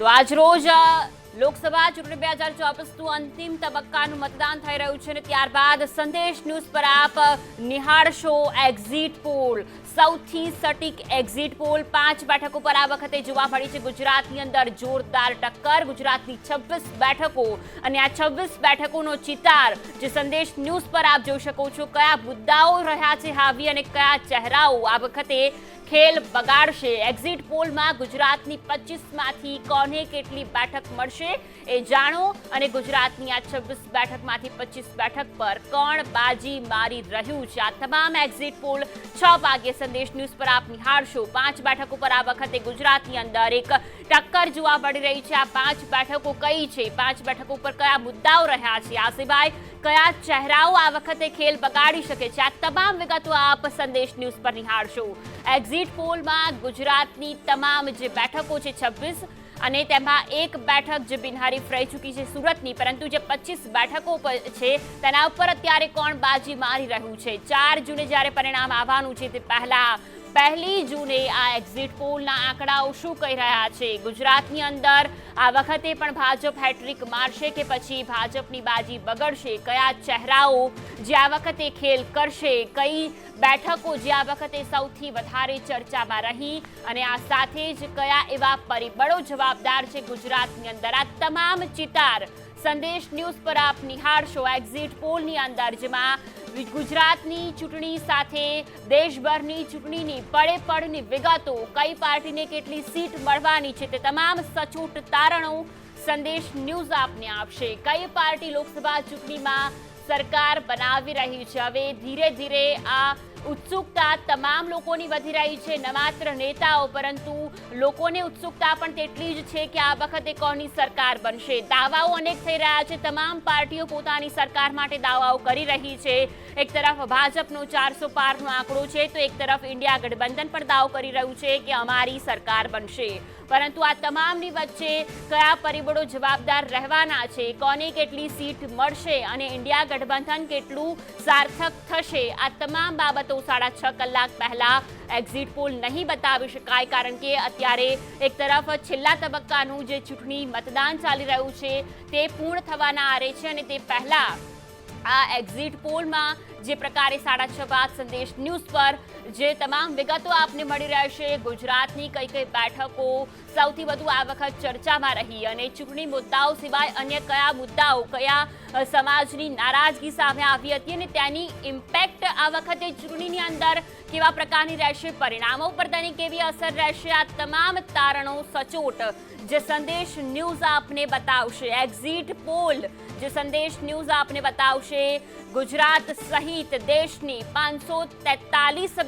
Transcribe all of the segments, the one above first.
તો આજ રોજ લોકસભા ચૂંટણી બે હજાર ચોવીસનું અંતિમ તબક્કાનું મતદાન થઈ રહ્યું છે અને ત્યારબાદ સંદેશ ન્યૂઝ પર આપ નિહાળશો એક્ઝિટ પોલ સૌથી સટીક એક્ઝિટ પોલ પાંચ બેઠકો પર આ વખતે જોવા મળી છે. ગુજરાતની અંદર જોરદાર ટક્કર, ગુજરાતની છવ્વીસ બેઠકો અને આ છવ્વીસ બેઠકોનો ચિતાર જે સંદેશ ન્યૂઝ પર આપ જોઈ શકો છો. કયા મુદ્દાઓ રહ્યા છે, હાવી અને કયા ચહેરાઓ આ વખતે ખેલ બગાડશે. એક્ઝિટ પોલમાં ગુજરાતની પચીસમાંથી કોને કેટલી બેઠક મળશે એ જાણો. અને ગુજરાતની આ છવ્વીસ બેઠકમાંથી પચીસ બેઠક પર કોણ બાજી મારી રહ્યું છે? આ તમામ એક્ઝિટ પોલ છ વાગે સંદેશ ન્યૂઝ પર આપ નિહાળશો. પાંચ બેઠકો પર આ વખતે ગુજરાતની અંદર એક ટક્કર જોવા મળી રહી છે. આ પાંચ બેઠકો કઈ છે? પાંચ બેઠકો પર કયા મુદ્દાઓ રહ્યા છે? આ સિવાય કયા ચહેરાઓ આ વખતે ખેલ બગાડી શકે છે? આ તમામ વિગતો આપ સંદેશ ન્યૂઝ પર નિહાળશો. એક્ઝિટ પોલમાં ગુજરાતની તમામ જે બેઠકો છે છવ્વીસ અને તેમાં એક બેઠક જે બિનહારી રહી ચૂકી છે સુરતની, પરંતુ જે પચીસ બેઠકો પર છે તેના ઉપર અત્યારે કોણ બાજી મારી રહ્યું છે? ચાર જૂને જ્યારે પરિણામ આવવાનું છે તે પહેલા પહેલી જૂને આ એક્ઝિટ પોલના આંકડાઓ શું કહી રહ્યા છે? ગુજરાતની અંદર આ વખતે પણ ભાજપ હેટ્રિક મારશે કે પછી ભાજપની બાજી બગડશે? કયા ચહેરાઓ જે આ વખતે ખેલ કરશે? કઈ બેઠકો જે આ વખતે સૌથી વધારે ચર્ચામાં રહી? અને આ સાથે જ કયા એવા પરિબળો જવાબદાર છે ગુજરાતની અંદર? આ તમામ ચિતાર સંદેશ ન્યૂઝ પર આપ નિહાળશો. એક્ઝિટ પોલની અંદર જેમાં ગુજરાતની ચૂંટણી સાથે દેશભરની ચૂંટણીની પડે પડની વિગતો. કઈ પાર્ટીને કેટલી સીટ મળવાની છે તે તમામ સચોટ તારણો સંદેશ ન્યૂઝ આપને આપશે. કઈ પાર્ટી લોકસભા ચૂંટણીમાં સરકાર બનાવી રહી છે? હવે ધીરે ધીરે આ ઉત્સુકતા તમામ લોકોની વધી રહી છે, ન માત્ર નેતાઓ, પરંતુ લોકોને ઉત્સુકતા પણ તેટલી જ છે કે આ વખતે કોની સરકાર બનશે. દાવાઓ અનેક થઈ રહ્યા છે, તમામ પાર્ટીઓ પોતાની સરકાર માટે દાવાઓ કરી રહી છે. એક તરફ ભાજપનો ચારસો પારનો આંકડો છે, તો એક તરફ ઇન્ડિયા ગઠબંધન પણ દાવો કરી રહ્યું છે કે અમારી સરકાર બનશે. પરંતુ આ તમામની વચ્ચે કયા પરિબળો જવાબદાર રહેવાના છે? કોને કેટલી સીટ મળશે? અને ઇન્ડિયા ગઠબંધન કેટલું સાર્થક થશે? આ તમામ બાબતો સાડા છ કલાક પહેલા એક્ઝિટ પોલ નહીં બતાવી શકાય, કારણ કે અત્યારે એક તરફ છેલ્લા તબક્કાનું જે ચૂંટણી મતદાન ચાલી રહ્યું છે, તે પૂર્ણ થવાના આરે છે અને તે પહેલા આ એક્ઝિટ પોલમાં જે પ્રકારે સાડા છ બાદ સંદેશ ન્યૂઝ પર જે તમામ વિગતો આપને મળી રહેશે. ગુજરાતની કઈ કઈ બેઠકો સૌથી વધુ આ વખત ચર્ચામાં રહી અને ચૂંટણી મુદ્દાઓ સિવાય અન્ય કયા મુદ્દાઓ, કયા સમાજની નારાજગી સામે આવી હતી અને તેની ઇમ્પેક્ટ આ વખતે ચૂંટણીની અંદર કેવા પ્રકારની રહેશે, પરિણામો પર તેની કેવી અસર રહેશે, આ તમામ તારણો સચોટ જે સંદેશ ન્યૂઝ આપને બતાવશે. એક્ઝિટ પોલ જે સંદેશ ન્યૂઝ આપને બતાવશે. ગુજરાત સહિત દેશની પાંચસો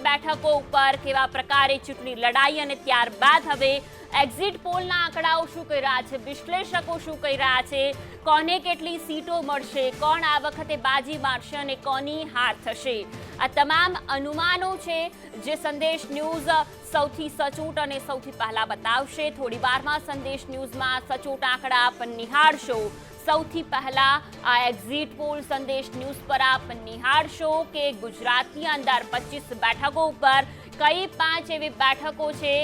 બેઠકો ઉપર કેવા પ્રકારે ચૂંટણી લડાઈ અને ત્યારબાદ હવે એક્ઝિટ પોલના આંકડાઓ શું કહી રહ્યા છે? વિશ્લેષકો શું કહી રહ્યા છે? કોને કેટલી સીટો મળશે? કોણ આ વખતે બાજી મારશે અને કોની હાર થશે? આ તમામ અનુમાનો છે જે સંદેશ ન્યૂઝ સૌથી સચોટ અને સૌથી પહેલા બતાવશે. થોડી વારમાં સંદેશ ન્યૂઝમાં સચોટ આંકડા આપ નિહાળશો. સૌથી પહેલા આ એક્ઝિટ પોલ સંદેશ ન્યૂઝ પર આપ નિહાળશો કે ગુજરાતની અંદર પચીસ બેઠકો ઉપર કઈ પાંચ એવી બેઠકો છે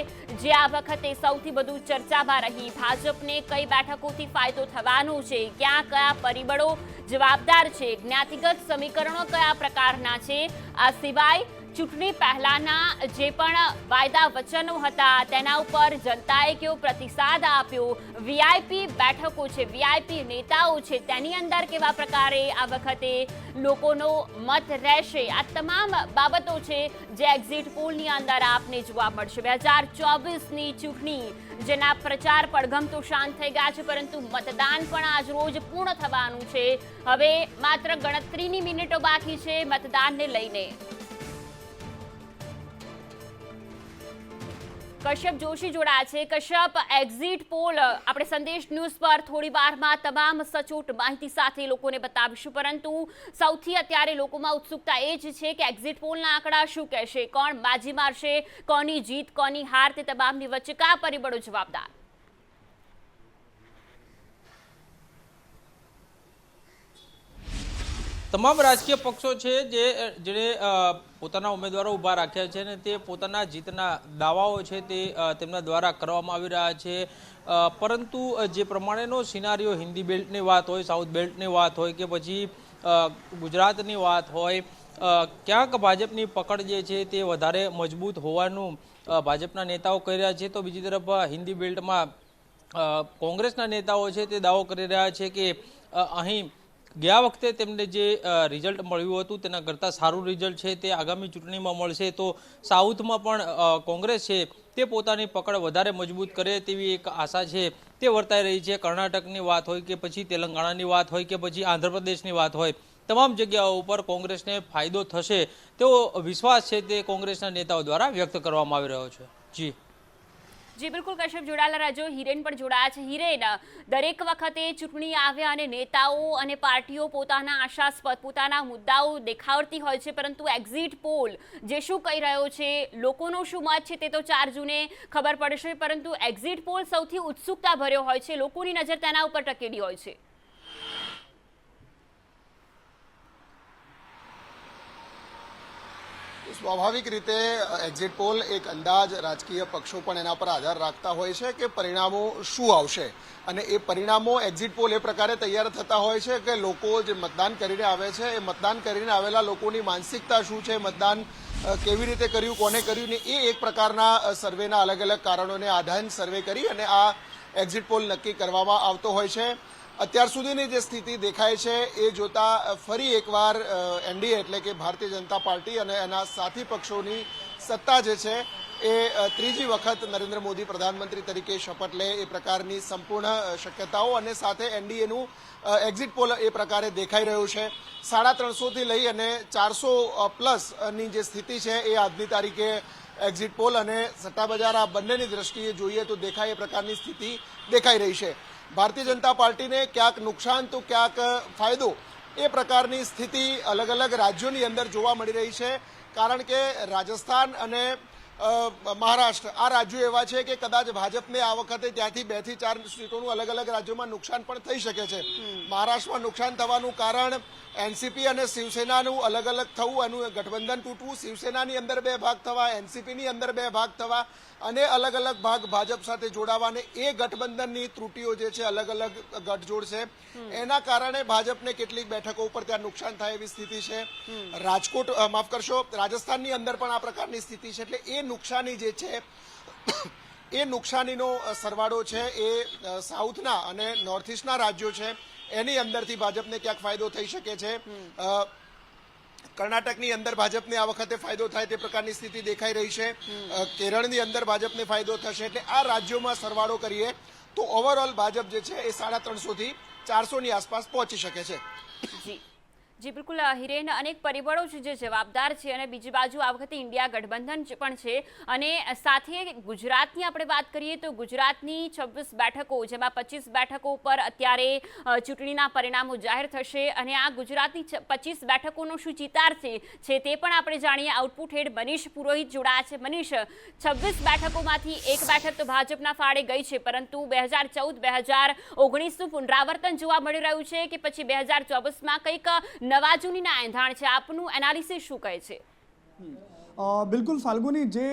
જે આ વખતે સૌથી વધુ ચર્ચામાં રહી? ભાજપને કઈ બેઠકોથી ફાયદો થવાનો છે? ક્યાં કયા પરિબળો જવાબદાર છે? જ્ઞાતિગત સમીકરણો કયા પ્રકારના છે? આ સિવાય ચૂંટણી પહેલાના જે પણ વાયદા વચનો હતા, તેના ઉપર જનતાએ કેવો પ્રતિસાદ આપ્યો? વીઆઈપી બેઠકો છે વીઆઈપી નેતાઓ છે, તેની અંદર કેવા પ્રકારે આ વખતે લોકોનો મત રહેશે? આ તમામ બાબતો છે જે એક્ઝિટ પોલની અંદર આપને જોવા મળશે. બે હજાર ચોવીસની ચૂંટણી, જેના પ્રચાર પડઘમ તો શાંત થઈ ગયા છે, પરંતુ મતદાન પણ આજ રોજ પૂર્ણ થવાનું છે. હવે માત્ર ગણતરીની મિનિટો બાકી છે મતદાનને લઈને. કશ્યપ જોશી જોડાયા છે. કશ્યપ એક્ઝિટ પોલ આપણે સંદેશ ન્યૂઝ પર થોડી વારમાં તમામ સચોટ માહિતી સાથે લોકોને બતાવીશું. પરંતુ સૌથી અત્યારે લોકોમાં ઉત્સુકતા એ જ છે કે એક્ઝિટ પોલના આંકડા શું કહેશે? કોણ બાજી મારશે? કોની જીત કોની હાર? તે તમામની વચ્ચે કયા પરિબળો જવાબદાર? તમામ રાજકીય પક્ષો છે જે અ, પોતાના ઉમેદવારો ઊભા રાખ્યા છે અને તે પોતાના જીતના દાવાઓ છે તે તેમના દ્વારા કરવામાં આવી રહ્યા છે. પરંતુ જે પ્રમાણેનો સિનારીઓ હિન્દી બેલ્ટની વાત હોય, સાઉથ બેલ્ટની વાત હોય કે પછી ગુજરાતની વાત હોય ક્યાંક ભાજપની પકડ જે છે તે વધારે મજબૂત હોવાનું ભાજપના નેતાઓ કહી રહ્યા છે. તો બીજી તરફ હિન્દી બેલ્ટમાં કોંગ્રેસના નેતાઓ છે તે દાવો કરી રહ્યા છે કે અહીં ગયા વખતે તેમને જે રિઝલ્ટ મળ્યું હતું તેના કરતાં સારું રિઝલ્ટ છે તે આગામી ચૂંટણીમાં મળશે તો સાઉથમાં પણ કોંગ્રેસ છે તે પોતાની પકડ વધારે મજબૂત કરે તેવી એક આશા છે. તે વર્તાઈ રહી છે. કર્ણાટકની વાત હોય કે પછી તેલંગાણાની વાત હોય કે પછી આંધ્રપ્રદેશની વાત હોય, તમામ જગ્યાઓ ઉપર કોંગ્રેસને ફાયદો થશે તેવો વિશ્વાસ છે તે કોંગ્રેસના નેતાઓ દ્વારા વ્યક્ત કરવામાં આવી રહ્યો છે. જી. જી, બિલકુલ કશ્યપ, જોડાયેલા રાજ્યો હિરેન પણ જોડાયા છે. હિરેન, દરેક વખતે ચૂંટણી આવ્યા અને નેતાઓ અને પાર્ટીઓ પોતાના આશાસ્પદ, પોતાના મુદ્દાઓ દેખાડતી હોય છે, પરંતુ એક્ઝિટ પોલ જે શું કહી રહ્યો છે, લોકોનો શું મત છે તે તો ચાર જૂને ખબર પડશે, પરંતુ એક્ઝિટ પોલ સૌથી ઉત્સુકતા ભર્યો હોય છે. લોકોની નજર તેના ઉપર ટકેલી હોય છે. સ્વાભાવિક રીતે એક્ઝિટ પોલ એક અંદાજ રાજકીય પક્ષો પણ એના પર આધાર રાખતા હોય છે કે પરિણામો શું આવશે. અને એ પરિણામો એક્ઝિટ પોલ એ પ્રકારે તૈયાર થતા હોય છે કે લોકો જે મતદાન કરીને આવે છે, એ મતદાન કરીને આવેલા લોકોની માનસિકતા શું છે, મતદાન કેવી રીતે કર્યું, કોને કર્યું ને એ એક પ્રકારના સર્વેના અલગ અલગ કારણોને આધાર સર્વે કરી અને આ એક્ઝિટ પોલ નક્કી કરવામાં આવતો હોય છે. અત્યાર સુધીની જે સ્થિતિ દેખાય છે, એ જોતા ફરી એકવાર એનડીએ એટલે કે ભારતીય જનતા પાર્ટી અને એના સાથી પક્ષોની સત્તા જે છે, એ ત્રીજી વખત નરેન્દ્ર મોદી પ્રધાનમંત્રી તરીકે શપથ લે એ પ્રકારની સંપૂર્ણ શક્યતાઓ અને સાથે એનડીએનું એક્ઝિટ પોલ એ પ્રકારે દેખાઈ રહ્યું છે. સાડા ત્રણસોથી લઈ અને ચારસો પ્લસની જે સ્થિતિ છે, એ આજની તારીખે એક્ઝિટ પોલ અને સટ્ટા બજાર આ બંનેની દ્રષ્ટિએ જોઈએ તો દેખાય એ પ્રકારની સ્થિતિ દેખાઈ રહી છે. ભારતીય જનતા પાર્ટીને ક્યાંક નુકસાન તો ક્યાંક ફાયદો, એ પ્રકારની સ્થિતિ અલગ અલગ રાજ્યોની અંદર જોવા મળી રહી છે. કારણ કે રાજસ્થાન અને મહારાષ્ટ્ર. આ રાજ્યો એવા છે કે કદાચ ભાજપને આ વખતે ત્યાંથી બેથી ચાર સીટોનું અલગ અલગ રાજ્યોમાં નુકસાન પણ થઈ શકે છે. મહારાષ્ટ્રમાં નુકસાન થવાનું કારણ એનસીપી અને શિવસેનાનું અલગ અલગ થવું એનું ગઠબંધન તૂટવું શિવસેનાની અંદર બે ભાગ થવા એનસીપીની અંદર બે ભાગ થવા અને અલગ અલગ ભાગ ભાજપ સાથે જોડાવા અને એ ગઠબંધનની ત્રુટીઓ જે છે અલગ અલગ ગઠજોડ છે. એના કારણે ભાજપને કેટલીક બેઠકો ઉપર ત્યાં નુકસાન થાય એવી સ્થિતિ છે. રાજકોટ માફ કરશો રાજસ્થાનની અંદર પણ આ પ્રકારની સ્થિતિ છે. એટલે એ નુકસાની જે છે એ નુકસાનીનો સરવાળો છે એ સાઉથના અને નોર્થ ઇસ્ટના રાજ્યો છે. એની અંદરથી ભાજપને ક્યાંક ફાયદો થઈ શકે છે. કર્ણાટકની અંદર ભાજપને આ વખતે ફાયદો થાય તે પ્રકારની સ્થિતિ દેખાઈ રહી છે. કેરળની અંદર ભાજપને ફાયદો થશે એટલે આ રાજ્યોમાં સરવાળો કરીએ તો ઓવરઓલ ભાજપ જે છે એ સાડા ત્રણસોથી ચારસોની આસપાસ પહોંચી શકે છે. જી. જી, બિલકુલ હિરેન અનેક પરિબળો છે જે જવાબદાર છે અને બીજી બાજુ આ વખતે ઇન્ડિયા ગઠબંધન પણ છે. અને સાથે ગુજરાતની આપણે વાત કરીએ તો ગુજરાતની છવ્વીસ બેઠકો, જેમાં પચીસ બેઠકો પર અત્યારે ચૂંટણીના પરિણામો જાહેર થશે અને આ ગુજરાતની પચીસ બેઠકોનો શું ચિતાર છે છે તે પણ આપણે જાણીએ. આઉટપુટ હેડ મનીષ પુરોહિત જોડાયા છે. મનીષ, છવ્વીસ બેઠકોમાંથી એક બેઠક તો ભાજપના ફાળે ગઈ છે, પરંતુ બે હજાર ચૌદ, બે હજાર ઓગણીસનું પુનરાવર્તન જોવા મળી રહ્યું છે કે પછી બે હજાર ચોવીસમાં કંઈક નવાજૂનીના એંધાણ છે. આપનું એનાલિસિસ શું કહે છે? બિલકુલ ફાલ્ગુની જે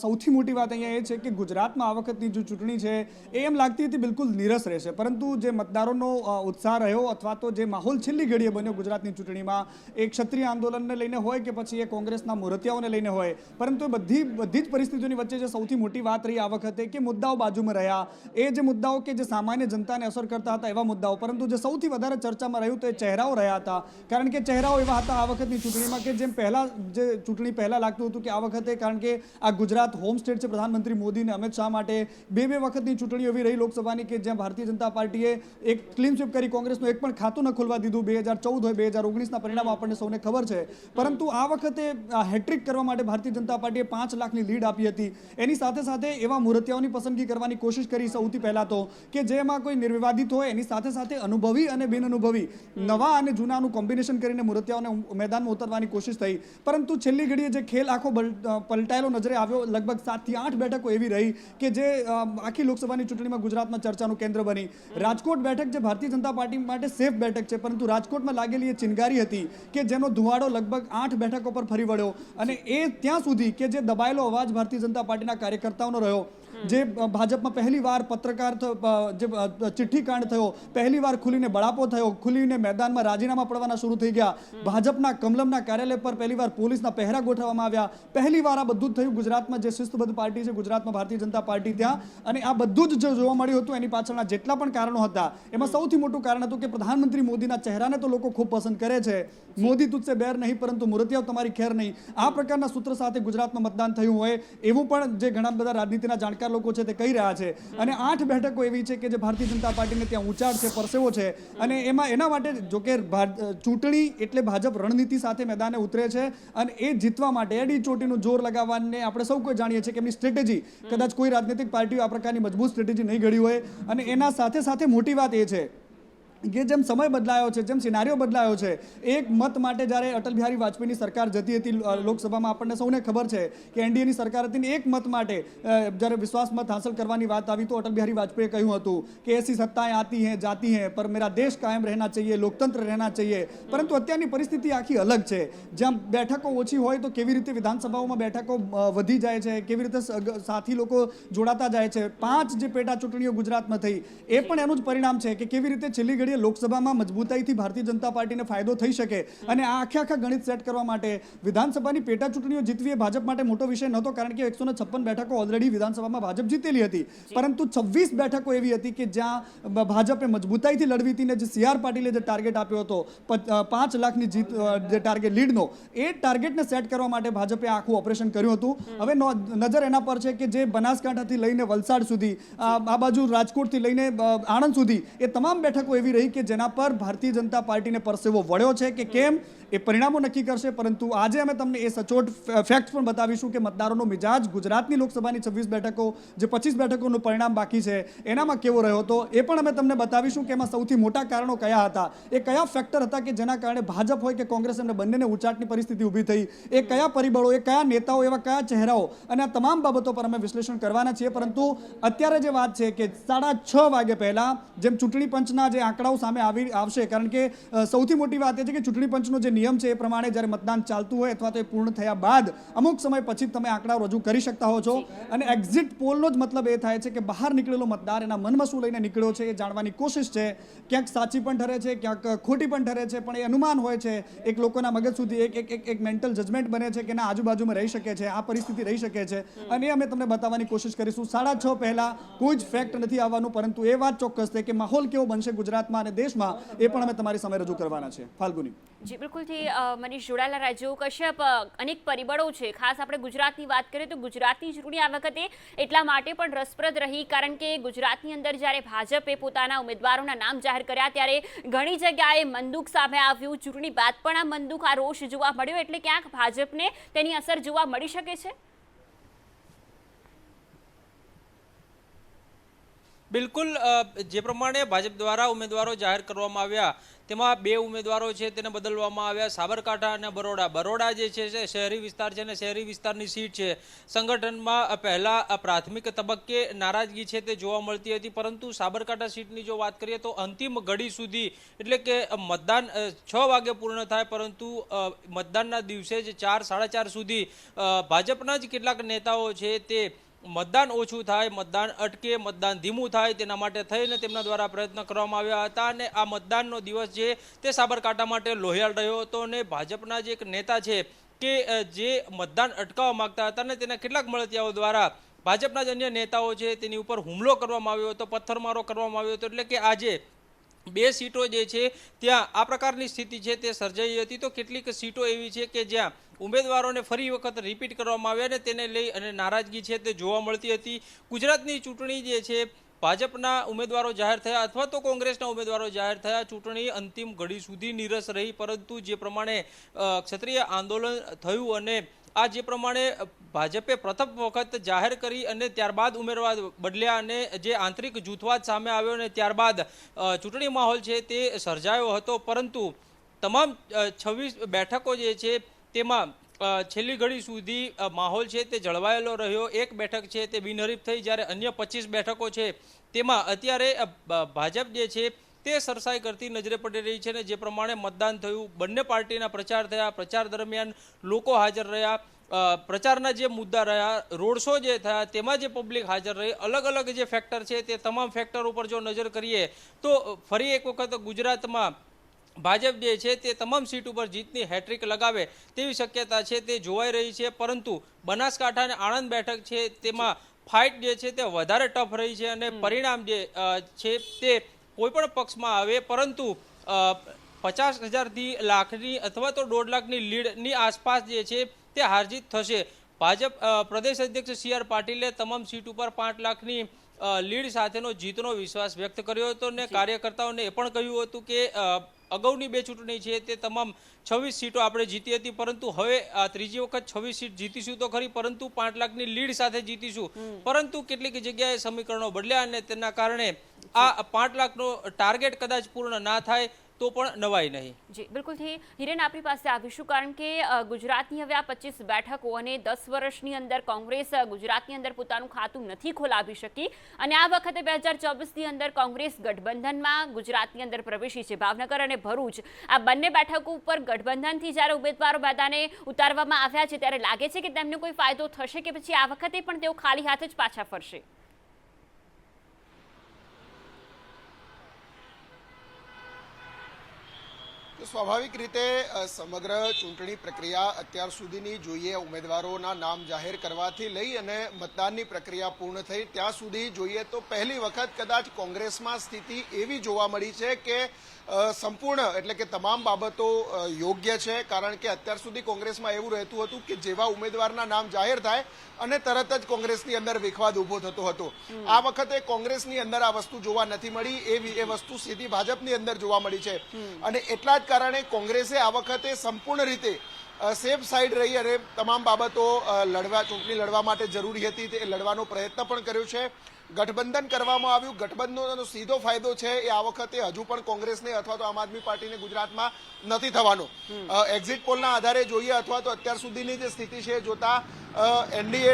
સૌથી મોટી વાત અહીંયા એ છે કે ગુજરાતમાં આ વખતની જે ચૂંટણી છે, એ એમ લાગતી હતી બિલકુલ નીરસ રહેશે. પરંતુ જે મતદારોનો ઉત્સાહ રહ્યો અથવા તો જે માહોલ છેલ્લી ઘડીએ બન્યો ગુજરાતની ચૂંટણીમાં, એ ક્ષત્રિય આંદોલનને લઈને હોય કે પછી એ કોંગ્રેસના મૂર્તિયાઓને લઈને હોય, પરંતુ એ બધી બધી જ પરિસ્થિતિઓની વચ્ચે જે સૌથી મોટી વાત રહી આ વખતે કે મુદ્દાઓ બાજુમાં રહ્યા. એ જે મુદ્દાઓ કે જે સામાન્ય જનતાને અસર કરતા હતા એવા મુદ્દાઓ, પરંતુ જે સૌથી વધારે ચર્ચામાં રહ્યું તો એ ચહેરાઓ રહ્યા હતા. કારણ કે ચહેરાઓ એવા હતા આ વખતની ચૂંટણીમાં કે જેમ પહેલાં, જે ચૂંટણી પહેલાં લાગતું હતું કે આ વખતે કારણ કે આ ગુજરાત હોમ સ્ટેટ છે પ્રધાનમંત્રી મોદી અને અમિત શાહ માટે બે બે વખતની ચૂંટણીઓ એવી રહી લોકસભાની કે જ્યાં ભારતીય જનતા પાર્ટીએ એક ક્લીન સ્વીપ કરી, કોંગ્રેસનું એક પણ ખાતું ન ખોલવા દીધું બે હજાર ચૌદ હોય, બે હજાર ઓગણીસના પરિણામ આપણને સૌને ખબર છે. પરંતુ આ વખતે હેટ્રિક કરવા માટે ભારતીય જનતા પાર્ટીએ પાંચ લાખની લીડ આપી હતી. એની સાથે સાથે એવા મુહૂર્તિયાઓની પસંદગી કરવાની કોશિશ કરી સૌથી પહેલા તો કે જેમાં કોઈ નિર્વિવાદિત હોય, એની સાથે સાથે અનુભવી અને બિન અનુભવી નવા અને જૂનાનું કોમ્બિનેશન કરીને મુહૂર્તિયાઓને મેદાનમાં ઉતરવાની કોશિશ થઈ. પરંતુ છેલ્લી ઘડીએ જે ખેલ આખો આખો પલટાયેલો નજરે આવ્યો. લગભગ સાતથી આઠ બેઠકો એવી રહી કે જે આખી લોકસભાની ચૂંટણીમાં ગુજરાતમાં ચર્ચાનું કેન્દ્ર બની. રાજકોટ બેઠક જે ભારતીય જનતા પાર્ટી માટે સેફ બેઠક છે, પરંતુ રાજકોટમાં લાગેલી એ ચિનગારી હતી કે જેનો ધુવાડો લગભગ આઠ બેઠકો પર ફરી વળ્યો. અને એ ત્યાં સુધી કે જે દબાયેલો અવાજ ભારતીય જનતા પાર્ટીના કાર્યકર્તાઓનો રહ્યો. જે ભાજપમાં પહેલી વાર પત્રકાર જે અ, ચિઠ્ઠી કાંડ થયો પહેલી વાર ખુલીને બળાપો થયો ખુલીને મેદાનમાં રાજીનામા પડવાના શરૂ થઈ ગયા. ભાજપના કમલમના કાર્યાલય પર પહેલી વાર પોલીસના પહેરા ગોઠવવામાં આવ્યા. પહેલી વાર આ બધું જ થયું. ગુજરાતમાં જે શિસ્તબદ્ધ પાર્ટી છે ગુજરાતમાં ભારતીય જનતા પાર્ટી ત્યાં. અને આ બધું જ જો જોવા મળ્યું હતું એની પાછળના જેટલા પણ કારણો હતા એમાં સૌથી મોટું કારણ હતું કે પ્રધાનમંત્રી મોદીના ચહેરાને તો લોકો ખૂબ પસંદ કરે છે. મોદી તુજસે બેર નહીં પરંતુ મૂર્તિઓ તમારી ખેર નહીં. આ પ્રકારના સૂત્ર સાથે ગુજરાતમાં મતદાન થયું હોય એવું પણ જે ઘણા બધા રાજનીતિના જાણકાર લોકો છે તે કહી રહ્યા છે. અને આઠ બેઠકો એવી છે કે જે ભારતીય જનતા પાર્ટીને ત્યાં ઊંચાડ છે, પરસેવો છે. અને એમાં એના માટે જો કે ચૂંટણી એટલે ભાજપ રણનીતિ સાથે મેદાને ઉતરે છે અને એ જીતવા માટે એડી ચોટીનું જોર લગાવવાને આપણે સૌ કોઈ જાણીએ છીએ કે એમની સ્ટ્રેટેજી, કદાચ કોઈ રાજનીતિક પાર્ટીઓ આ પ્રકારની મજબૂત સ્ટ્રેટેજી નહીં ઘડી હોય. અને એના સાથે સાથે મોટી વાત એ છે કે જેમ સમય બદલાયો છે, જેમ સિનારીઓ બદલાયો છે, એક મત માટે જ્યારે અટલ બિહારી વાજપેયીની સરકાર જતી હતી લોકસભામાં આપણને સૌને ખબર છે કે એનડીએની સરકાર હતી એક મત માટે જ્યારે વિશ્વાસ મત હાંસલ કરવાની વાત આવી તો અટલ બિહારી વાજપેયીએ કહ્યું હતું કે એસી સત્તાએ આતી હે, જાતી હે, પર મેરા દેશ કાયમ રહેના ચાહીએ, લોકતંત્ર રહેના ચાહીએ. પરંતુ અત્યારની પરિસ્થિતિ આખી અલગ છે. જ્યાં બેઠકો ઓછી હોય તો કેવી રીતે વિધાનસભાઓમાં બેઠકો વધી જાય છે, કેવી રીતે સાથી લોકો જોડાતા જાય છે? પાંચ જે પેટા ચૂંટણીઓ ગુજરાતમાં થઈ, એ પણ એનું જ પરિણામ છે કે કેવી રીતે છેલ્લી ઘડી ઘડીએ લોકસભામાં મજબૂતાઈથી ભારતીય જનતા પાર્ટીને ફાયદો થઈ શકે અને આ આખે આખા ગણિત સેટ કરવા માટે વિધાનસભાની પેટા ચૂંટણીઓ જીતવી એ ભાજપ માટે મોટો વિષય નહોતો કારણ કે એકસો છપ્પન બેઠકો ઓલરેડી વિધાનસભામાં ભાજપ જીતેલી હતી. પરંતુ છવ્વીસ બેઠકો એવી હતી કે જ્યાં ભાજપે મજબૂતાઈથી લડવી હતી ને જે સી આર પાટીલે જે ટાર્ગેટ આપ્યો હતો પાંચ લાખની જીત જે ટાર્ગેટ લીડનો એ ટાર્ગેટને સેટ કરવા માટે ભાજપે આખું ઓપરેશન કર્યું હતું. હવે નજર એના પર છે કે જે બનાસકાંઠાથી લઈને વલસાડ સુધી આ આ બાજુ રાજકોટથી લઈને આણંદ સુધી એ તમામ બેઠકો એવી રહી કે જેના પર ભારતીય જનતા પાર્ટીને પરસેવો વળ્યો છે કે કેમ? એ પરિણામો નક્કી કરશે, પરંતુ આજે અમે તમને એ સચોટ ફેક્ટ પણ બતાવીશું કે મતદારોનો મિજાજ ગુજરાતની લોકસભાની છવ્વીસ બેઠકો, જે પચીસ બેઠકોનું પરિણામ બાકી છે, એનામાં કેવો રહ્યો હતો, એ પણ અમે તમને બતાવીશું કે એમાં સૌથી મોટા કારણો કયા હતા, એ કયા ફેક્ટર હતા કે જેના કારણે ભાજપ હોય કે કોંગ્રેસ એમને બંનેને ઉચાટની પરિસ્થિતિ ઊભી થઈ, એ કયા પરિબળો, એ કયા નેતાઓ, એવા કયા ચહેરાઓ, અને આ તમામ બાબતો પર અમે વિશ્લેષણ કરવાના છીએ, પરંતુ અત્યારે જે વાત છે કે સાડા છ વાગે પહેલાં જેમ ચૂંટણી પંચના જે આંકડાઓ સામે આવી, આવશે, કારણ કે સૌથી મોટી વાત એ છે કે ચૂંટણી પંચનો જે નિયમ છે એ પ્રમાણે જ્યારે મતદાન ચાલતું હોય અથવા તો એ પૂર્ણ થયા બાદ અમુક સમય પછી તમે આંકડા રજૂ કરી શકતા હો છો. અને એક્ઝિટ પોલનો જ મતલબ એ થાય છે કે બહાર નીકળેલો મતદાર એના મનમાં શું લઈને નીકળ્યો છે એ જાણવાની કોશિશ છે. ક્યાંક સાચી પણ ઠરે છે ક્યાંક ખોટી પણ ઠરે છે પણ એ અનુમાન હોય છે. એક લોકોના મગજ સુધી એક એક એક એક મેન્ટલ જજમેન્ટ બને છે કે ના આજુબાજુમાં રહી શકે છે આ પરિસ્થિતિ રહી શકે છે. અને એ અમે તમને બતાવવાની કોશિશ કરીશું સાડા છ પહેલા કોઈ જ ફેક્ટ નથી આવવાનું પરંતુ એ વાત ચોક્કસ છે કે માહોલ કેવો બનશે ગુજરાતમાં અને દેશમાં એ પણ અમે તમારી સામે રજૂ કરવાના છે. ફાલ્ગુની. જી બિલકુલથી અ, મનીષ જોડાયેલા રાજ્યો કશ્યપ અનેક પરિબળો છે. ખાસ આપણે ગુજરાતની વાત કરીએ તો ગુજરાતની ચૂંટણી આ વખતે એટલા માટે પણ રસપ્રદ રહી કારણ કે ગુજરાતની અંદર જ્યારે ભાજપે પોતાના ઉમેદવારોના નામ જાહેર કર્યા ત્યારે ઘણી જગ્યાએ મંદુક સામે આવ્યું. ચૂંટણી બાદ પણ આ મંદુક આ રોષ જોવા મળ્યો. એટલે ક્યાંક ભાજપને તેની અસર જોવા મળી શકે છે? બિલકુલ જે પ્રમાણે ભાજપ દ્વારા ઉમેદવારો જાહેર કરવામાં આવ્યા, તેમાં બે ઉમેદવારો છે તેને બદલવામાં આવ્યા. સાબરકાંઠા અને બરોડા. બરોડા જે છે શહેરી વિસ્તાર છે અને શહેરી વિસ્તારની સીટ છે. સંગઠનમાં પહેલાં પ્રાથમિક તબક્કે નારાજગી છે તે જોવા મળતી હતી, પરંતુ સાબરકાંઠા સીટની જો વાત કરીએ તો અંતિમ ઘડી સુધી, એટલે કે મતદાન છ વાગે પૂર્ણ થાય, પરંતુ મતદાનના દિવસે જ ચાર, સાડા ચાર સુધી ભાજપના જ કેટલાક નેતાઓ છે તે મતદાન ઓછું થાય, મતદાન અટકે, મતદાન ધીમું થાય તેના માટે થઈને તેમના દ્વારા પ્રયત્ન કરવામાં આવ્યા હતા અને આ મતદાનનો દિવસ છે તે સાબરકાંઠા માટે લોહિયાળ રહ્યો હતો અને ભાજપના જે એક નેતા છે કે જે મતદાન અટકાવવા માગતા હતા અને તેના કેટલાક મળતિયાઓ દ્વારા ભાજપના જ અન્ય નેતાઓ છે તેની ઉપર હુમલો કરવામાં આવ્યો હતો, પથ્થરમારો કરવામાં આવ્યો હતો, એટલે કે આજે બે સીટો જે છે, ત્યાં આ પ્રકારની સ્થિતિ છે, તે સર્જાઈ હતી. તો કેટલીક સીટો એવી છે કે જ્યાં ઉમેદવારોને ફરી વખત રિપીટ કરવામાં આવ્યા અને તેને લઈ અને નારાજગી છે તે જોવા મળતી હતી. ગુજરાતની ચૂંટણી જે છે, ભાજપના ઉમેદવારો જાહેર થયા અથવા તો કોંગ્રેસના ઉમેદવારો જાહેર થયા. ચૂંટણી અંતિમ ઘડી સુધી નીરસ રહી, પરંતુ જે પ્રમાણે ક્ષત્રિય આંદોલન થયું અને આ જે પ્રમાણે ભાજપે પ્રથમ વખત જાહેર કરી અને ત્યારબાદ ઉમેરવા બદલ્યા અને જે આંતરિક જૂથવાદ સામે આવ્યો અને ત્યારબાદ ચૂંટણી માહોલ છે તે સર્જાયો હતો. પરંતુ તમામ છવ્વીસ બેઠકો જે છે તેમાં છેલ્લી ઘડી સુધી માહોલ છે તે જળવાયેલો રહ્યો. એક બેઠક છે તે બિનહરીફ થઈ જ્યારે અન્ય પચીસ બેઠકો છે તેમાં અત્યારે ભાજપ જે છે તે સરસાઈ કરતી નજરે પડી રહી છે અને જે પ્રમાણે મતદાન થયું. બંને પાર્ટીના પ્રચાર થયા. પ્રચાર દરમિયાન લોકો હાજર રહ્યા. પ્રચારના જે મુદ્દા રહ્યા રોડ શો જે થયા તેમાં જે પબ્લિક હાજર રહી અલગ અલગ જે ફેક્ટર છે તે તમામ ફેક્ટર ઉપર જો નજર કરીએ તો ફરી એક વખત ગુજરાતમાં ભાજપ જે છે તે તમામ સીટ ઉપર જીતની હેટ્રિક લગાવે તેવી શક્યતા છે તે જોવાઈ રહી છે. પરંતુ બનાસકાંઠા અને આણંદ બેઠક છે તેમાં ફાઇટ જે છે તે વધારે ટફ રહી છે અને પરિણામ જે છે તે કોઈ પણ પક્ષમાં આવે પરંતુ પચાસ હજારથી લાખની અથવા તો દોઢ લાખની લીડની આસપાસ જે છે તે હારજીત થશે. ભાજપ પ્રદેશ અધ્યક્ષ સી આર પાટીલે તમામ સીટ ઉપર પાંચ લાખની લીડ સાથેનો જીતનો વિશ્વાસ વ્યક્ત કર્યો હતો ને કાર્યકર્તાઓને એ પણ કહ્યું હતું કે અગાઉની બે ચૂંટણી છે તે તમામ છવ્વીસ સીટો આપણે જીતી હતી પરંતુ હવે આ ત્રીજી વખત છવ્વીસ સીટ જીતીશું તો ખરી પરંતુ પાંચ લાખની લીડ સાથે જીતીશું. પરંતુ કેટલીક જગ્યાએ સમીકરણો બદલ્યા અને તેના કારણે આ પાંચ લાખનો ટાર્ગેટ કદાચ પૂર્ણ ના થાય તો પણ નવાય નહીં. જી, બિલકુલથી હિરેન આપણી પાસે આવીશું કારણ કે ગુજરાતની હવે આ પચીસ બેઠકો અને દસ વર્ષની અંદર કોંગ્રેસ ગુજરાતની અંદર પોતાનું ખાતું નથી ખોલાવી શકી. અને આ વખતે બે હજાર ચોવીસની અંદર કોંગ્રેસ ગઠબંધનમાં ગુજરાતની અંદર પ્રવેશી છે, ભાવનગર અને ભરૂચ. આ બંને બેઠકો ઉપર ગઠબંધનથી જ્યારે ઉમેદવારો મેદાને ઉતારવામાં આવ્યા છે, ત્યારે લાગે છે કે તેમને કોઈ ફાયદો થશે કે પછી આ વખતે પણ તેઓ ખાલી હાથે જ પાછા ફરશે? તો સ્વાભાવિક રીતે સમગ્ર ચૂંટણી પ્રક્રિયા અત્યાર સુધીની જોઈએ ઉમેદવારોના નામ જાહેર કરવાથી લઈ અને મતદાનની પ્રક્રિયા પૂર્ણ થઈ ત્યાં સુધી જોઈએ તો પહેલી વખત કદાચ કોંગ્રેસમાં સ્થિતિ એવી જોવા મળી છે કે સંપૂર્ણ એટલે કે તમામ બાબતો યોગ્ય છે. કારણ કે અત્યાર સુધી કોંગ્રેસમાં એવું રહેતું હતું કે જેવા ઉમેદવારના નામ જાહેર થાય અને તરત જ કોંગ્રેસની અંદર વિખવાદ ઊભો થતો હતો. આ વખતે કોંગ્રેસની અંદર આ વસ્તુ જોવા નથી મળી. એ એ વસ્તુ સીધી ભાજપની અંદર જોવા મળી છે. અને એટલા જ કારણે કોંગ્રેસે આ વખતે સંપૂર્ણ રીતે સેફ સાઈડ રહી અને તમામ બાબતો લડવા ચૂંટણી લડવા માટે જરૂરી હતી. તે લડવાનો પ્રયત્ન પણ કર્યો છે. ગઠબંધન કરવામાં આવ્યું. ગઠબંધનનો સીધો ફાયદો છે એ આ વખતે હજુ પણ કોંગ્રેસને અથવા તો આમ આદમી પાર્ટીને ગુજરાતમાં નથી થવાનો. એક્ઝિટ પોલના આધારે જોઈએ અથવા તો અત્યાર સુધીની જે સ્થિતિ છે જોતા એનડીએ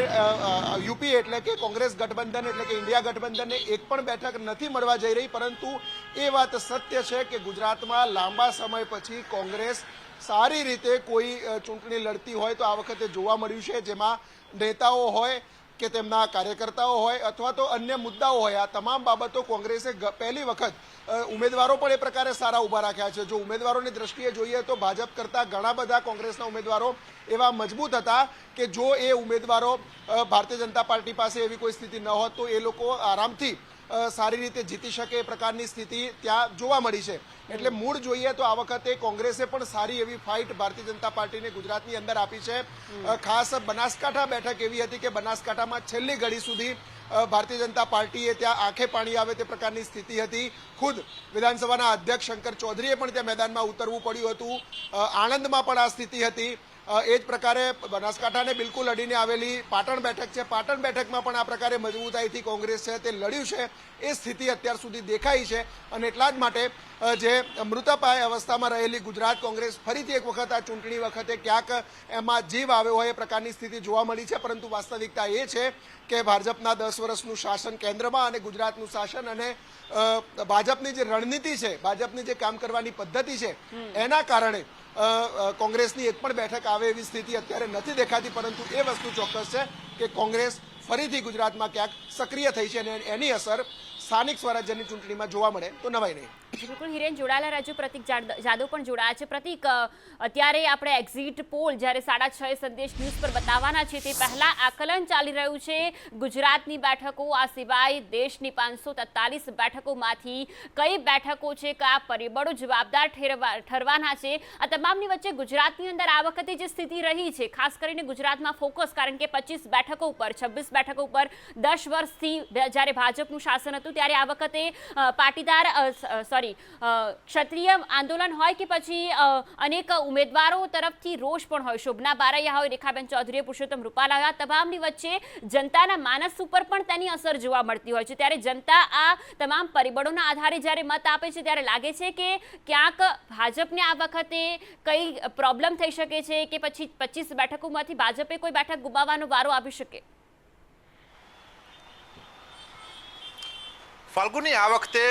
યુપી એટલે કે કોંગ્રેસ ગઠબંધન એટલે કે ઇન્ડિયા ગઠબંધનને એક પણ બેઠક નથી મળવા જઈ રહી. પરંતુ એ વાત સત્ય છે કે ગુજરાતમાં લાંબા સમય પછી કોંગ્રેસ સારી રીતે કોઈ ચૂંટણી લડતી હોય તો આ વખતે જોવા મળ્યું છે. જેમાં નેતાઓ હોય કે તેમના કાર્યકર્તાઓ હોય અથવા તો અન્ય મુદ્દાઓ હોય, આ તમામ બાબતો કોંગ્રેસે પહેલી વખત ઉમેદવારો પણ એ પ્રકારે સારા ઊભા રાખ્યા છે. જો ઉમેદવારોની દ્રષ્ટિએ જોઈએ તો ભાજપ કરતાં ઘણા બધા કોંગ્રેસના ઉમેદવારો એવા મજબૂત હતા કે જો એ ઉમેદવારો ભારતીય જનતા પાર્ટી પાસે એવી કોઈ સ્થિતિ ન હોત તો એ લોકો આરામથી સારી રીતે જીતી શકે એ પ્રકારની સ્થિતિ ત્યાં જોવા મળી છે. એટલે મૂળ જોઈએ તો આ વખતે કોંગ્રેસે પણ સારી એવી ફાઇટ ભારતીય જનતા પાર્ટીને ગુજરાતની અંદર આપી છે. ખાસ બનાસકાંઠા બેઠક એવી હતી કે બનાસકાંઠામાં છેલ્લી ઘડી સુધી ભારતીય જનતા પાર્ટીએ ત્યાં આંખે પાણી આવે તે પ્રકારની સ્થિતિ હતી. ખુદ વિધાનસભાના અધ્યક્ષ શંકર ચૌધરીએ પણ ત્યાં મેદાનમાં ઉતરવું પડ્યું હતું. આણંદમાં પણ આ સ્થિતિ હતી. એ જ પ્રકારે બનાસકાંઠાને બિલકુલ લડીને આવેલી પાટણ બેઠક છે. પાટણ બેઠકમાં પણ આ પ્રકારે મજબૂતાઈથી કોંગ્રેસ છે તે લડ્યું છે. એ સ્થિતિ અત્યાર સુધી દેખાઈ છે અને એટલા જ માટે જે મૃતપાય અવસ્થામાં રહેલી ગુજરાત કોંગ્રેસ ફરીથી એક વખત આ ચૂંટણી વખતે ક્યાંક એમાં જીવ આવ્યો હોય એ પ્રકારની સ્થિતિ જોવા મળી છે. પરંતુ વાસ્તવિકતા એ છે કે ભાજપના દસ વર્ષનું શાસન કેન્દ્રમાં અને ગુજરાતનું શાસન અને ભાજપની જે રણનીતિ છે ભાજપની જે કામ કરવાની પદ્ધતિ છે એના કારણે કોંગ્રેસની એક પણ બેઠક આવે એવી સ્થિતિ અત્યારે નથી દેખાતી, પરંતુ એ વસ્તુ ચોક્કસ છે કે કોંગ્રેસ ફરીથી ગુજરાતમાં ક્યાંક સક્રિય થઈ છે અને એની અસર સ્થાનિક સ્વરાજ્યની ચૂંટણીમાં જોવા મળે તો નવાય નહીં. બિલકુલ હિરેન, જોડાયેલા રાજુ પ્રતિક જાદવ પણ જોડાયા છે. પ્રતિક અત્યારે આપણે એક્ઝિટ પોલ જ્યારે સાડા છ સંદેશ ન્યૂઝ પર બતાવવાના છે તે પહેલા આકલન ચાલી રહ્યું છે. ગુજરાતની બેઠકો, આ સિવાય દેશની પાંચસો તેતાલીસ બેઠકોમાંથી કઈ બેઠકો છે કયા પરિબળો જવાબદાર ઠેરવા, ઠરવાના છે? આ તમામની વચ્ચે ગુજરાતની અંદર આ વખતે જે સ્થિતિ રહી છે, ખાસ કરીને ગુજરાતમાં ફોકસ કારણ કે પચીસ બેઠકો ઉપર, છવ્વીસ બેઠકો ઉપર દસ વર્ષથી જ્યારે ભાજપનું શાસન હતું, ત્યારે આ વખતે પાટીદાર સોરી ક્ષત્રિય આંદોલન હોય કે પછી અનેક ઉમેદવારો તરફથી રોષ પણ હોય. શોભના બારૈયા હોય, રેખાબેન ચૌધરી પુરુષોત્તમ રૂપાલા તમામની વચ્ચે જનતાના માનસ ઉપર પણ તેની અસર જોવા મળતી હોય છે. ત્યારે જનતા આ તમામ પરિબળોના આધારે જ્યારે મત આપે છે, ત્યારે લાગે છે કે ક્યાંક ભાજપને આ વખતે કઈ પ્રોબ્લેમ થઈ શકે છે કે પછી પચીસ બેઠકોમાંથી ભાજપે કોઈ બેઠક ગુમાવવાનો વારો આવી શકે? ફાલ્ગુની, આ વખતે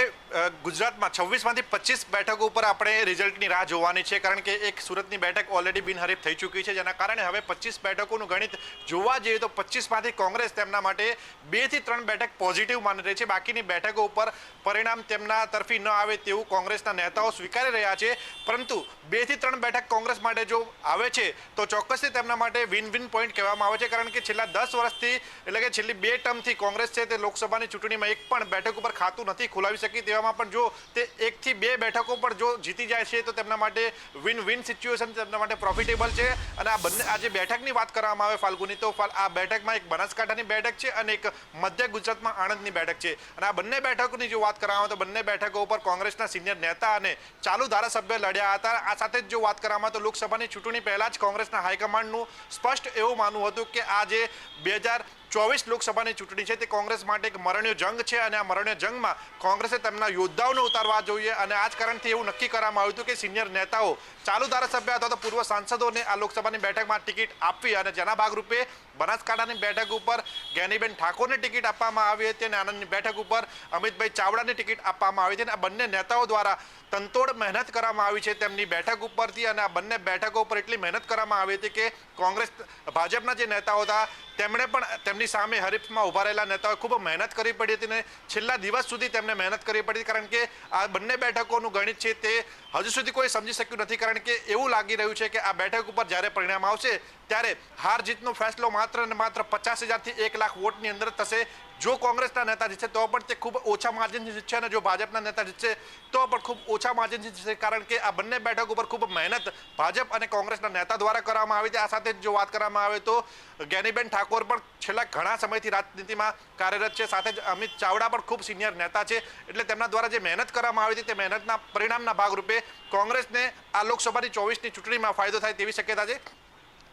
ગુજરાતમાં છવ્વીસમાંથી પચીસ બેઠકો ઉપર આપણે રિઝલ્ટની રાહ જોવાની છે, કારણ કે એક સુરતની બેઠક ઓલરેડી બિનહરીફ થઈ ચૂકી છે, જેના કારણે હવે પચીસ બેઠકોનું ગણિત જોવા જઈએ તો પચીસમાંથી કોંગ્રેસ તેમના માટે બેથી ત્રણ બેઠક પોઝિટિવ માની રહી છે, બાકીની બેઠકો ઉપર પરિણામ તેમના તરફી ન આવે તેવું કોંગ્રેસના નેતાઓ સ્વીકારી રહ્યા છે, પરંતુ બેથી ત્રણ બેઠક કોંગ્રેસ માટે જો આવે છે, તો ચોક્કસથી તેમના માટે વિન વિન પોઈન્ટ કહેવામાં આવે છે, કારણ કે છેલ્લા દસ વર્ષથી, એટલે કે છેલ્લી બે ટર્મથી કોંગ્રેસ છે, તે લોકસભાની ચૂંટણીમાં એક પણ બેઠક ઉપર ખાતું નથી ખોલાવી શકી તેવામાં પણ જો તે એકથી બે બેઠકો પર જો જીતી જાય છે, તો તેમના માટે વિન વિન સિચ્યુએશન તેમના માટે પ્રોફિટેબલ છે. અને આ બંને આ જે બેઠકની વાત કરવામાં આવે ફાલ્ગુની તો આ બેઠકમાં એક બનાસકાંઠાની બેઠક છે અને એક મધ્ય ગુજરાતમાં આણંદની બેઠક છે. અને આ બંને બેઠકોની જો વાત કરવામાં આવે, તો બંને બેઠકો ઉપર કોંગ્રેસના સિનિયર નેતા અને ચાલુ ધારાસભ્ય લડ્યા હતા. આ સાથે જ જો વાત કરવામાં તો લોકસભાની ચૂંટણી પહેલાં જ કોંગ્રેસના હાઈકમાન્ડનું સ્પષ્ટ એવું માનવું હતું કે આ જે બે હજાર ચોવીસ લોકસભાની ચૂંટણી છે, તે કોંગ્રેસ માટે એક મરણીય જંગ છે અને આ મરણીય જંગમાં કોંગ્રેસે તેમના યોદ્ધાઓને ઉતારવા જોઈએ અને આ જ કારણથી એવું નક્કી કરવામાં આવ્યું હતું કે સિનિયર નેતાઓ, ચાલુ ધારાસભ્ય અથવા તો પૂર્વ સાંસદોને આ લોકસભાની બેઠકમાં ટિકિટ આપવી અને જેના ભાગરૂપે બનાસકાંઠાની બેઠક ઉપર જ્ઞાનીબેન ઠાકોરને ટિકિટ આપવામાં આવી હતી અને આનંદની બેઠક ઉપર અમિતભાઈ ચાવડાને ટિકિટ આપવામાં આવી હતી અને આ બંને નેતાઓ દ્વારા તંતોડ મહેનત કરવામાં આવી છે તેમની બેઠક ઉપરથી અને આ બંને બેઠકો ઉપર એટલી મહેનત કરવામાં આવી હતી કે કોંગ્રેસ ભાજપના જે નેતાઓ હતા, તેમણે પણ તેમની સામે હરીફમાં ઊભા રહેલા નેતાઓએ ખૂબ મહેનત કરવી પડી હતી અને છેલ્લા દિવસ સુધી તેમને મહેનત કરવી પડી કારણ કે આ બંને બેઠકોનું ગણિત છે તે હજુ સુધી કોઈ સમજી શક્યું નથી કારણ કે એવું લાગી રહ્યું છે કે આ બેઠક ઉપર જ્યારે પરિણામ આવશે ત્યારે હાર જીતનો ફેસલો માત્ર ને માત્ર પચાસ હજારથી એક લાખ વોટની અંદર થશે. જો કોંગ્રેસના નેતા જીતશે તો પણ તે ખૂબ ઓછા માર્જિનથી જીતશે અને જો ભાજપના નેતા જીતશે તો પણ ખૂબ ઓછા માર્જિનથી જીતશે કારણ કે આ બંને બેઠક ઉપર ખૂબ મહેનત ભાજપ અને કોંગ્રેસના નેતા દ્વારા કરવામાં આવી હતી. આ સાથે જો વાત કરવામાં આવે તો જ્ઞાનીબેન ઠાકોર પણ છેલ્લા ઘણા સમયથી રાજનીતિમાં કાર્યરત છે. સાથે જ અમિત ચાવડા પણ ખૂબ સિનિયર નેતા છે. એટલે તેમના દ્વારા જે મહેનત કરવામાં આવી હતી તે મહેનતના પરિણામના ભાગરૂપે કોંગ્રેસને આ લોકસભાની ચોવીસની ચૂંટણીમાં ફાયદો થાય તેવી શક્યતા છે.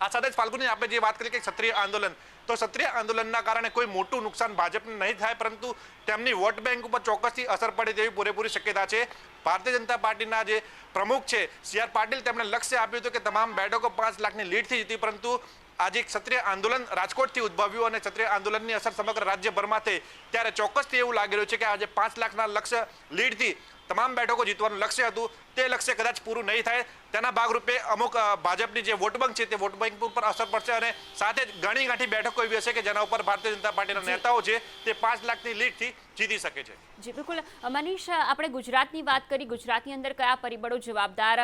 આ સાથે જ ફાલ્ગુની આપણે જે વાત કરી કે ક્ષત્રિય આંદોલન. તો ક્ષત્રિય આંદોલનના કારણે કોઈ મોટું નુકસાન ભાજપને નહીં થાય, પરંતુ તેમની વોટ બેંક ઉપર ચોક્કસથી અસર પડે તેવી પૂરેપૂરી શક્યતા છે. ભારતીય જનતા પાર્ટીના જે પ્રમુખ છે, સી આર પાટીલ, તેમણે લક્ષ્ય આપ્યું હતું કે તમામ બેઠકો પાંચ લાખની લીડથી જીતી પરંતુ આજે ક્ષત્રિય આંદોલન રાજકોટથી ઉદ્ભવ્યું અને ક્ષત્રિય આંદોલનની અસર સમગ્ર રાજ્યભરમાં થઈ. ત્યારે ચોક્કસથી એવું લાગી રહ્યું છે કે આજે પાંચ લાખના લક્ષ્ય લીડથી તમામ બેઠકો જીતવાનું લક્ષ્ય હતું. તે લક્ષ્ય કદાચ પૂરું નહીં થાય. તેના ભાગરૂપે અમુક ભાજપની જે વોટ બેંક છે તે વોટ બેંક ઉપર અસર પડશે અને સાથે જ ઘણી ગાંઠી બેઠકો એવી હશે કે જેના ઉપર ભારતીય જનતા પાર્ટીના નેતાઓ છે તે પાંચ લાખની લીડથી જીતી શકે છે. જી બિલકુલ. મનીષ આપણે ગુજરાતની વાત કરી ગુજરાતની અંદર કયા પરિબળો જવાબદાર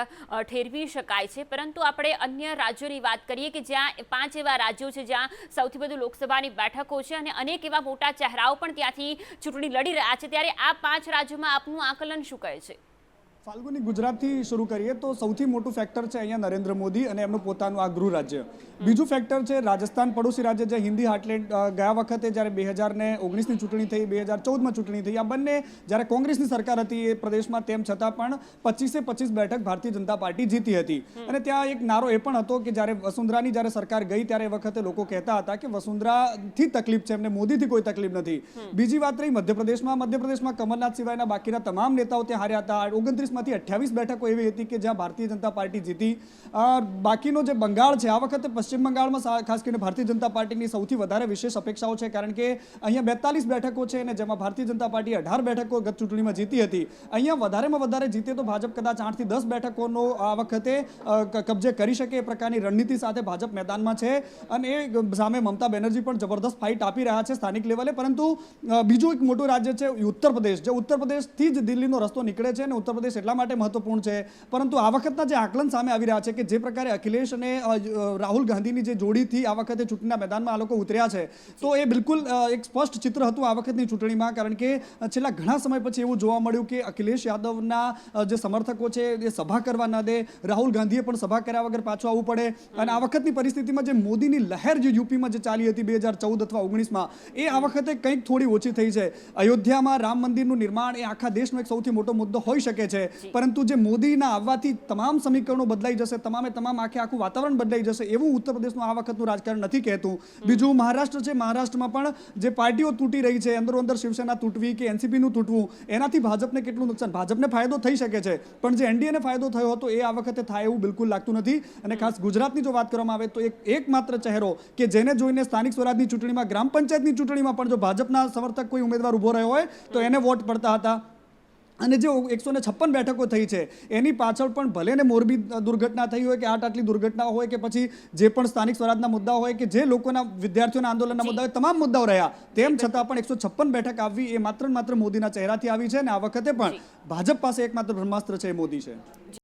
ઠેરવી શકાય છે? પરંતુ આપણે અન્ય રાજ્યોની વાત કરીએ કે જ્યાં પાંચ એવા રાજ્યો છે જ્યાં સૌથી વધુ લોકસભાની બેઠકો છે અને અનેક એવા મોટા ચહેરાઓ પણ ત્યાંથી ચૂંટણી લડી રહ્યા છે. ત્યારે આ પાંચ રાજ્યોમાં આપનું આકલન શું કહે છે? ફાલ્ગુની ગુજરાતથી શરૂ કરીએ તો સૌથી મોટું ફેક્ટર છે અહીંયા નરેન્દ્ર મોદી અને એમનું પોતાનું આ ગૃહ રાજ્ય. બીજું ફેક્ટર છે રાજસ્થાન પડોશી રાજ્ય જે હિન્દી હાટલેન્ડ ગયા વખતે જ્યારે બે હજાર ને ઓગણીસની ચૂંટણી થઈ બે હજાર ચૌદમાં ચૂંટણી થઈ આ બંને જ્યારે કોંગ્રેસની સરકાર હતી એ પ્રદેશમાં તેમ છતાં પણ પચીસે પચીસ બેઠક ભારતીય જનતા પાર્ટી જીતી હતી. અને ત્યાં એક નારો એ પણ હતો કે જ્યારે વસુંધરાની જ્યારે સરકાર ગઈ ત્યારે એ વખતે લોકો કહેતા હતા કે વસુંધરાથી તકલીફ છે એમને મોદીથી કોઈ તકલીફ નથી. બીજી વાત રહી મધ્યપ્રદેશમાં. મધ્યપ્રદેશમાં કમલનાથ સિવાયના બાકીના તમામ નેતાઓ ત્યાં હાર્યા હતા. ઓગણત્રીસમાંથી અઠ્યાવીસ બેઠકો એવી હતી કે જ્યાં ભારતીય જનતા પાર્ટી જીતી. બાકીનો જે બંગાળ છે, આ વખતે પશ્ચિમ બંગાળમાં ખાસ કરીને ભારતીય જનતા પાર્ટીની સૌથી વધારે વિશેષ અપેક્ષાઓ છે, કારણ કે અહીંયા બેતાલીસ બેઠકો છે અને જેમાં ભારતીય જનતા પાર્ટી અઢાર બેઠકો ગત ચૂંટણીમાં જીતી હતી. અહીંયા વધારેમાં વધારે જીતે તો ભાજપ કદાચ આઠથી દસ બેઠકોનો આ વખતે કબજે કરી શકે એ પ્રકારની રણનીતિ સાથે ભાજપ મેદાનમાં છે. અને એ સામે મમતા બેનર્જી પણ જબરદસ્ત ફાઇટ આપી રહ્યા છે સ્થાનિક લેવલે. પરંતુ બીજું એક મોટું રાજ્ય છે ઉત્તર પ્રદેશ, જે ઉત્તર પ્રદેશથી જ દિલ્હીનો રસ્તો નીકળે છે અને ઉત્તર પ્રદેશ એટલા માટે મહત્વપૂર્ણ છે. પરંતુ આ વખતના જે આકલન સામે આવી રહ્યા છે કે જે પ્રકારે અખિલેશ અને રાહુલ ગાંધીની જે જોડીથી આ વખતે ચૂંટણીના મેદાનમાં આ લોકો ઉતર્યા છે, તો એ બિલકુલ એક સ્પષ્ટ ચિત્ર હતું આ વખતની ચૂંટણીમાં. કારણ કે છેલ્લા ઘણા સમય પછી એવું જોવા મળ્યું કે અખિલેશ યાદવના જે સમર્થકો છે એ સભા કરવા ન દે. રાહુલ ગાંધીએ પણ સભા કર્યા વગર પાછું આવવું પડે. અને આ વખતની પરિસ્થિતિમાં જે મોદીની લહેર જે યુપીમાં જે ચાલી હતી બે હજાર ચૌદ અથવા ઓગણીસમાં, એ આ વખતે કંઈક થોડી ઓછી થઈ છે. અયોધ્યામાં રામ મંદિરનું નિર્માણ એ આખા દેશનો એક સૌથી મોટો મુદ્દો હોઈ શકે છે. પરંતુ જે મોદીના આવવાથી તમામ સમીકરણો બદલાઈ જશે તમામે તમામ આખે આખું વાતાવરણ બદલાઈ જશે એવું ઉત્તર પ્રદેશનું આ વખતનું રાજકારણ નથી કહેતું. બીજું મહારાષ્ટ્ર છે મહારાષ્ટ્રમાં પણ જે પાર્ટીઓ તૂટી રહી છે અંદરો અંદર શિવસેના તૂટવી કે એનસીપીનું તૂટવું એનાથી ભાજપને કેટલું નુકસાન? ભાજપને ફાયદો થઈ શકે છે પણ જે એનડીએને ફાયદો થયો હતો એ આ વખતે થાય એવું બિલકુલ લાગતું નથી. અને ખાસ ગુજરાતની જો વાત કરવામાં આવે તો એક એકમાત્ર ચહેરો કે જેને જોઈને સ્થાનિક સ્વરાજની ચૂંટણીમાં ગ્રામ પંચાયતની ચૂંટણીમાં પણ જો ભાજપના સમર્થક કોઈ ઉમેદવાર ઊભો રહ્યો હોય તો એને વોટ પડતા હતા. અને જે એકસો ને છપ્પન બેઠકો થઈ છે એની પાછળ પણ ભલે ને મોરબી દુર્ઘટના થઈ હોય કે આટ આટલી દુર્ઘટના હોય કે પછી જે પણ સ્થાનિક સ્વરાજના મુદ્દા હોય કે જે લોકોના વિદ્યાર્થીઓના આંદોલનના મુદ્દા હોય તમામ મુદ્દાઓ રહ્યા તેમ છતાં પણ એકસો છપ્પન બેઠક આવવી એ માત્ર માત્ર મોદીના ચહેરાથી આવી છે અને આ વખતે પણ ભાજપ પાસે એકમાત્ર બ્રહ્માસ્ત્ર છે એ મોદી છે.